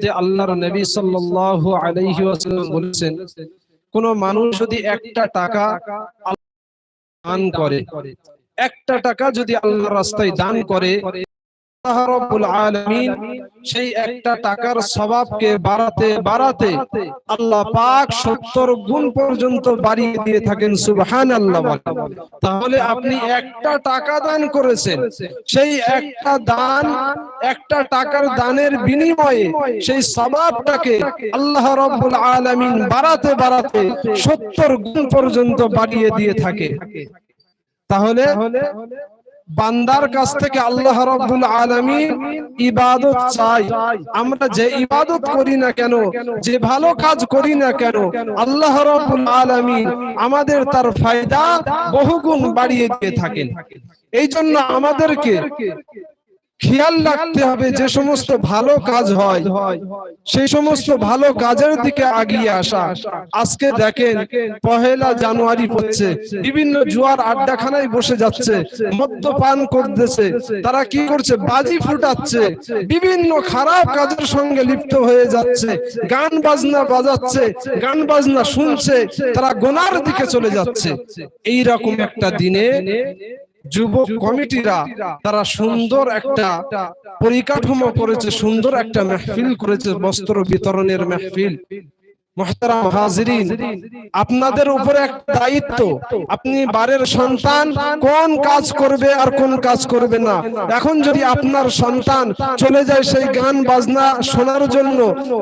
মধ্যে আল্লাহর নবী সাল্লাল্লাহু আলাইহি ওয়াসাল্লাম বলেছেন, কোন মানুষ যদি একটা টাকা দান করে, একটা টাকা যদি আল্লাহর রাস্তায় দান করে সেই একটা টাকার সওয়াবকে বাড়াতে বাড়াতে আল্লাহ পাক 70 গুণ পর্যন্ত বাড়িয়ে দিয়ে থাকেন, সুবহানাল্লাহ বলেন। তাহলে আপনি একটা টাকা দান করেছেন, সেই একটা দান, একটা টাকার দানের বিনিময়ে সেই সওয়াবটাকে আল্লাহ রাব্বুল আলামিন বাড়াতে বাড়াতে 70 গুণ পর্যন্ত বাড়িয়ে দিয়ে থাকে তাহলে বান্দার কাছ থেকে আল্লাহ রাব্বুল আলামিন ইবাদত চাই। আমরা যে ইবাদত করি না কেন, যে ভালো কাজ করি না কেন, আল্লাহ রাব্বুল আলামিন আমাদের তার ফায়দা বহুগুণ বাড়িয়ে দিয়ে থাকেন। এই জন্য আমাদেরকে খেয়াল রাখতে হবে যে সমস্ত ভালো কাজ হয়। সেই সমস্ত ভালো কাজের দিকে আগিয়ে আসা। আজকে দেখেন, পহেলা জানুয়ারি হচ্ছে। বিভিন্ন জুয়ার আড্ডাখানায় বসে যাচ্ছে, মদ্যপান করতেছে। তারা কি করছে? বাজি ফুটাচ্ছে। বিভিন্ন খারাপ কাজের সঙ্গে লিপ্ত হয়ে যাচ্ছে। গান বাজনা বাজাচ্ছে, গান বাজনা শুনছে, তারা গোনার দিকে চলে যাচ্ছে। এই রকম একটা দিনে যুব কমিটিরা তারা সুন্দর একটা পরিকাঠামো করেছে সুন্দর একটা মেহফিল করেছে বস্ত্র বিতরণের মেহফিল। আপনাদের উপরে একটা দায়িত্ব। আপনি বারের সন্তান, কোন কাজ করবে আর কোন কাজ করবে না। এখন যদি আপনার সন্তান চলে যায় সেই গান, বাজনা শোনার জন্য,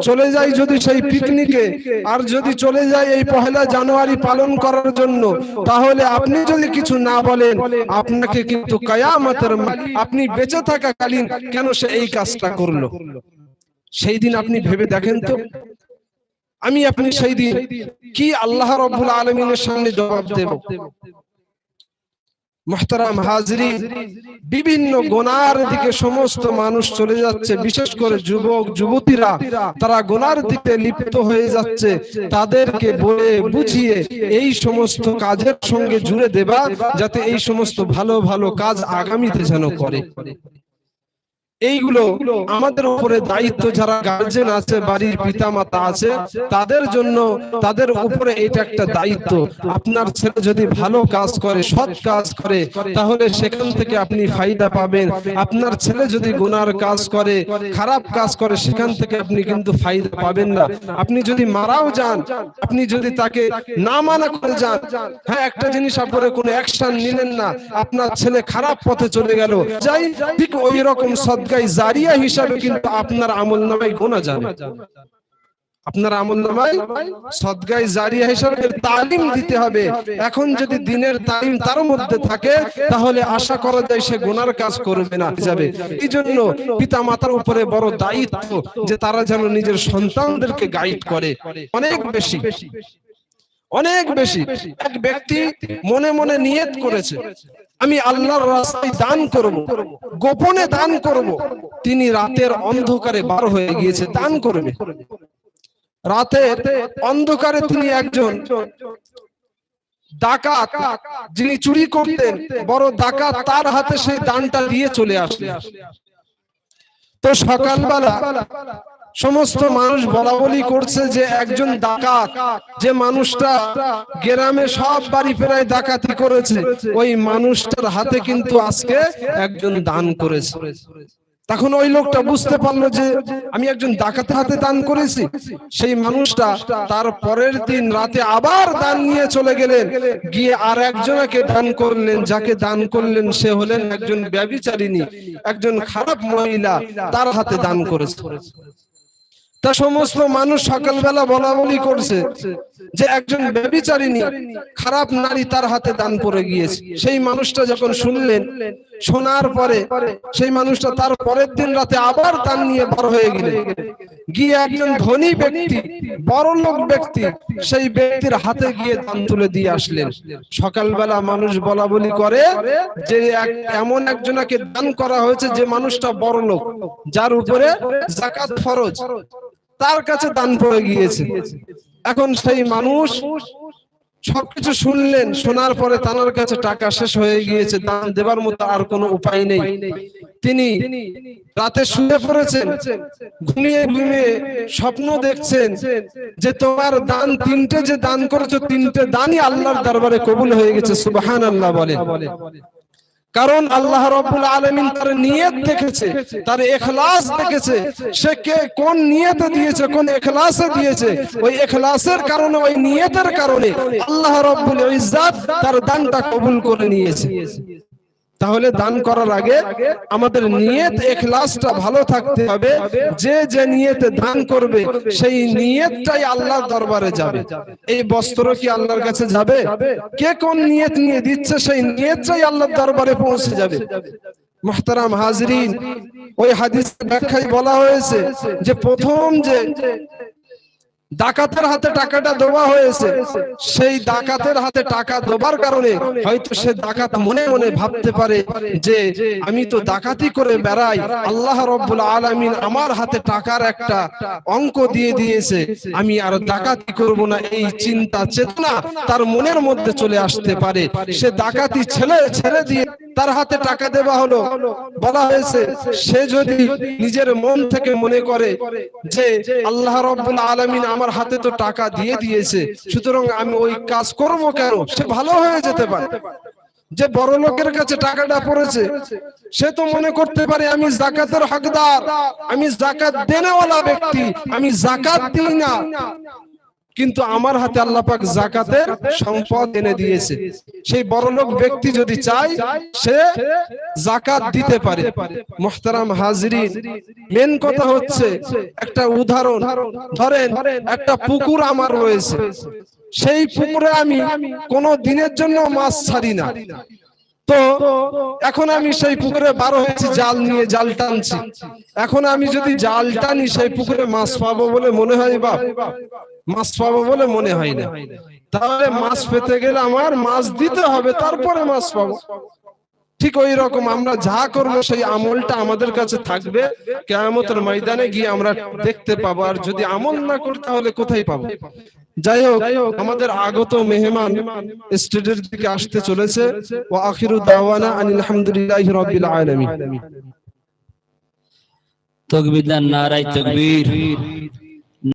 চলে যায় যদি সেই পিকনিকে, আর যদি চলে যায় এই পহেলা জানুয়ারি পালন করার জন্য, তাহলে আপনি যদি কিছু না বলেন, আপনাকে কিন্তু কায়ামতের আপনি বেঁচে থাকাকালীন কেন সে এই কাজটা করল? সেই দিন আপনি ভেবে দেখেন তো আমি আপনি সেই দিন কি আল্লাহ রব্বুল আলমিনের সামনে জবাব দেব? মোহতারাম হাজরি বিভিন্ন গোনার দিকে সমস্ত মানুষ চলে যাচ্ছে, বিশেষ করে যুবক, যুবতীরা। তারা গোনার দিকে লিপ্ত হয়ে যাচ্ছে। তাদেরকে বলে, বুঝিয়ে এই সমস্ত কাজের সঙ্গে জুড়ে দেবা, যাতে এই সমস্ত ভালো ভালো কাজ আগামীতে যেন করে। এইগুলো আমাদের উপরে দায়িত্ব যারা গার্জেন আছে বাড়ির পিতা মাতা আছে তাদের জন্য তাদের উপরে এটা একটা দায়িত্ব। আপনার ছেলে যদি ভালো কাজ করে সৎ কাজ করে তাহলে সেখান থেকে আপনি ফায়দা পাবেন। আপনার ছেলে যদি গুনার কাজ করে খারাপ কাজ করে সেখান থেকে আপনি কিন্তু ফায়দা পাবেন না। আপনি যদি মারাও যান আপনি যদি তাকে না মানা করে যান হ্যাঁ একটা জিনিস আপনি কোনো অ্যাকশন নিলেন না। আপনার ছেলে খারাপ পথে চলে গেল। যাই ঠিক ওই রকম জারিয়া হিসাবে কিন্তু আপনার আমল নামায় গোনা আপনার আমল নামায় জারিয়া হিসাবে তালিম দিতে হবে, এখন যদি দিনের তালিম তার মধ্যে থাকে, তাহলে আশা করা যায় সে গোনার কাজ করবে না যাবে। এই জন্য পিতা মাতার উপরে বড় দায়িত্ব যে তারা যেন নিজের সন্তানদেরকে গাইড করে। অনেক বেশি। অনেক বেশি। এক ব্যক্তি মনে মনে নিয়ত করেছে আমি আল্লাহর রাস্তায় দান করব গোপনে দান করব। তিনি রাতের অন্ধকারে বার হয়ে গিয়েছে দান করবে। রাতের অন্ধকারে তিনি একজন ডাকাত যিনি চুরি করতেন বড় ডাকাত তার হাতে সেই দানটা দিয়ে চলে আসলেন তো সকালবেলা সমস্ত মানুষ বলা বলি করছে যে একজন ডাকাত, যে মানুষটা গ্রামে সব বাড়ি ফেরায় ডাকাতি করেছে, ওই মানুষটার হাতে কিন্তু আজকে একজন দান করেছে। তখন ওই লোকটা বুঝতে পারল যে আমি একজন ডাকাতের হাতে দান করেছি। সেই মানুষটা তার পরের দিন রাতে আবার দান নিয়ে চলে গেলেন। গিয়ে আর একজনকে দান করলেন, যাকে দান করলেন সে হলেন একজন ব্যবিচারিণী, একজন খারাপ মহিলা, তার হাতে দান করেছে। তা সমস্ত মানুষ সকালবেলা বলা বলি করছে যে একজন ব্যবিচারিণী খারাপ নারী তার হাতে দান পড়ে গিয়েছে। সেই মানুষটা যখন শুনলেন, শোনার পরে সেই মানুষটা তার পরের দিন রাতে আবার দান নিয়ে বড় হয়ে গেলেন। গিয়ে একজন ধনী ব্যক্তি, বড় লোক ব্যক্তি, সেই ব্যক্তির হাতে গিয়ে দান তুলে দিয়ে আসলেন। সকালবেলা মানুষ বলা বলি করে যে এমন একজনকে দান করা হয়েছে যে মানুষটা বড় লোক, যার উপরে জাকাত ফরজ। তার কাছে দান পড়ে গিয়েছে। এখন সেই মানুষ সবকিছু শুনলেন, শোনার পরে তার কাছে টাকা শেষ হয়ে গিয়েছে, দান দেবার মতো আর কোনো উপায় নেই। তিনি রাতে শুয়ে পড়েছেন, ঘুমিয়ে ঘুমিয়ে স্বপ্ন দেখছেন যে তোমার দান তিনটে যে দান করেছ, তিনটে দানই আল্লাহর দরবারে কবুল হয়ে গেছে সুবহান আল্লাহ বলে। কারণ আল্লাহ রবুল আলমিন তার নিয়ত দেখেছে, তার এখলাস দেখেছে। সে কে কোন নিয়তে দিয়েছে, কোন এখলাসে দিয়েছে? ওই এখলাসের কারণে, ওই নিয়তের কারণে আল্লাহ রব্বুল ইজাত তার দানটা কবুল করে নিয়েছে। তাহলে দান করার আগে আমাদের নিয়ত এখলাসটা ভালো থাকতে হবে। যে যে নিয়তে দান করবে সেই নিয়তটাই আল্লাহর দরবারে যাবে। এই বস্ত্র কি আল্লাহর কাছে যাবে? কে কোন নিয়ত নিয়ে দিচ্ছে সেই নিয়তটাই আল্লাহর দরবারে পৌঁছে যাবে। মুহতারাম হাজরিন ওই হাদিস ব্যাখ্যায় বলা হয়েছে যে প্রথম যে ডাকাতের হাতে টাকাটা দেওয়া হয়েছে, সেই ডাকাতের হাতে টাকা দেবার কারণে হয়তো সে ডাকাত মনে মনে ভাবতে পারে যে আমি তো ডাকাতি করে বেড়াই, আল্লাহ রব্বুল আলামিন আমার হাতে টাকার একটা অঙ্ক দিয়ে দিয়েছে, আমি আর ডাকাতি করব না, এই চিন্তা চেতনা তার মনের মধ্যে চলে আসতে পারে। সে ডাকাতি ছেলে ছেড়ে দিয়ে তার হাতে টাকা দেওয়া হলো। বলা হয়েছে, সে যদি নিজের মন থেকে মনে করে যে আল্লাহ রব্বুল আলামিন আমার হাতে তো টাকা দিয়ে দিয়েছে, সুতরাং আমি ওই কাজ করব কেন? সে ভালো হয়ে যেতে পারে। যে বড় লোকের কাছে টাকাটা পড়েছে, সে তো মনে করতে পারে, আমি জাকাতের হকদার, আমি জাকাত দেনেওয়ালা ব্যক্তি, আমি জাকাত দিই না। কিন্তু আমার হাতে আল্লাহ পাক জাকাতের সম্পদ এনে দিয়েছে। সেই বড়লোক ব্যক্তি যদি চায়, সে জাকাত দিতে পারে। মোহতারাম হাজরিন মেন কথা হচ্ছে একটা উদাহরণ। ধরেন একটা পুকুর আমার রয়েছে। সেই পুকুরে আমি কোনো দিনের জন্য মাছ ছাড়ি না। তো এখন আমি সেই পুকুরে বারো হয়েছি, জাল নিয়ে জাল টানছি। এখন আমি যদি জাল টানি, সেই পুকুরে মাছ পাবো বলে মনে হয় বাপ? মাছ পাবো বলে মনে হয় না। তাহলে মাছ পেতে গেলে আমার মাছ দিতে হবে, তারপরে মাছ পাবো। ঠিক ওই রকম আমরা যা করব, সেই আমলটা আমাদের কাছে থাকবে। কেয়ামতের ময়দানে গিয়ে আমরা দেখতে পাবো। আর যদি আমল না করি, তাহলে কোথায় পাবো? যাই হোক, আমাদের আগত মেহমান স্টেজের দিকে আসতে চলেছে। ও আখিরু দাওয়ানা আনিল হামদুলিল্লাহি রাব্বিল আলামিন। তকবির নারাই তকবীর।